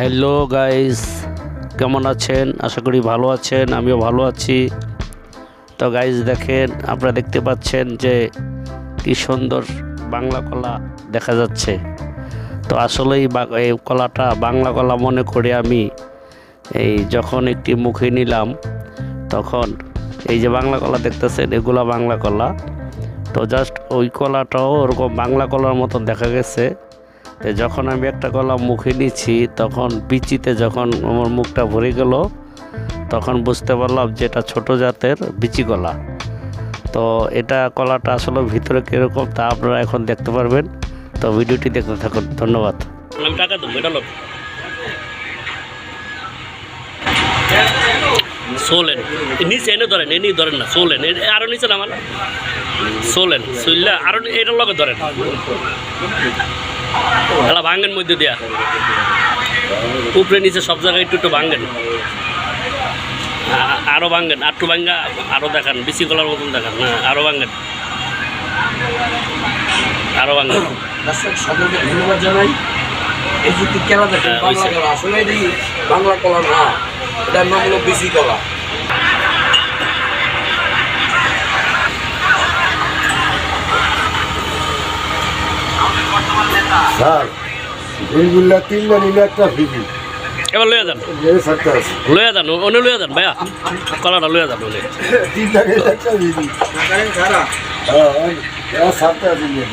Hello guys কেমন আছেন? আশা করি ভালো আছেন, আমিও ভালো আছি। তো গাইস দেখেন, আপনারা দেখতে পাচ্ছেন যে কি সুন্দর বাংলা কলা দেখা যাচ্ছে। তো, আসলেই এই কলাটা বাংলা কলা মনে করে আমি এই যখন একটি মুখে নিলাম, তখন এই যে বাংলা কলা দেখতেছেন, এগুলা বাংলা কলা। তো জাস্ট ওই কলাটাও ওরকম বাংলা কলার মতন দেখা গেছে। তো যখন আমি একটা কলা মুখে নিচ্ছি তখন বিচিতে যখন আমার মুখটা ভরে গেল, তখন বুঝতে পারলাম যে এটা ছোটো জাতের বিচি কলা তো এটা কলাটা আসলে ভিতরে কীরকম তা আপনারা এখন দেখতে পারবেন। তো ভিডিওটি দেখতে থাকুন। ধন্যবাদ। সোলেন। নিচে এনে ধরেন এনে ধরেন না, সোলেন। আরও নিচে নামান। সোলেন সুইল্লা আরও এটার লগে ধরেন। এলা ভাঙ্গেন মধ্যে দিয়া। উপরে নিচে সব জায়গায় একটু একটু ভাঙ্গেন। আ- আরও ভাঙ্গেন আটটু ভাঙ্গা আরও দেখান বেশি গলার মতন দেখান না আরও ভাঙ্গেন। আরও ভাঙ্গেন। সকলকে ধন্যবাদ জানাই। এই যে খেলা দেখেন হ্যাঁ, বাংলা কলা আসলে বাংলা কলা না এটার নাম হলো বিসি কলা। স্যার এইগুলা তিনটা নিলে একটা ফিরি এবার লইয়া যান। এই সাতটা আছে। লইয়া যান ওনে লইয়া যান ভাইয়া। কলাটা লইয়া যান একটা হ্যাঁ সাতটা আছে নিয়ে